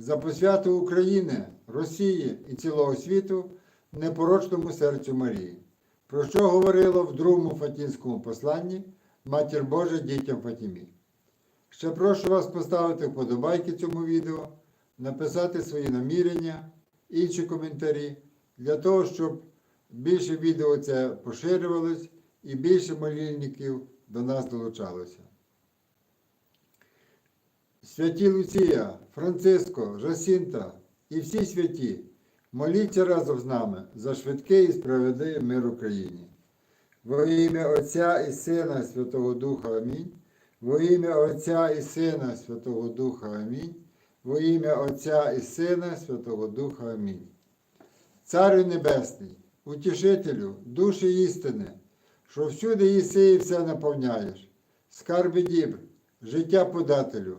за посвяту України, Росії і цілого світу непорочному серцю Марії, про що говорило в другому Фатінському посланні Матір Божа дітям Фатімі. Ще прошу вас поставити вподобайки цьому відео, написати свої намірення, інші коментарі, для того, щоб більше відео це поширювалось і більше молільників до нас долучалося. Святі Луція, Франциско, Жасінта і всі святі, моліться разом з нами за швидкий і справедливий мир Україні. Во ім'я Отця і Сина Святого Духа Амінь. Во ім'я Отця і Сина Святого Духа Амінь. Во ім'я Отця і Сина Святого Духа Амінь. Царю Небесний, утішителю, душі істини, що всюди їси і все наповняєш, скарби дібр, життя подателю,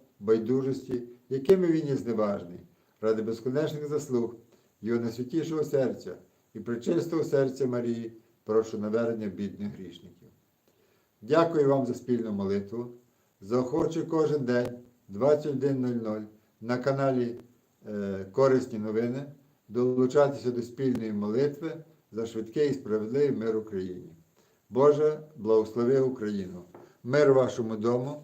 байдужості, якими він є зневажний, ради безконечних заслуг, його найсвятішого серця і причистого серця Марії, прошу навернення бідних грішників. Дякую вам за спільну молитву. Заохочу кожен день 21.00 на каналі е, Корисні новини долучатися до спільної молитви за швидкий і справедливий мир Україні. Боже, благослови Україну! Мир вашому дому,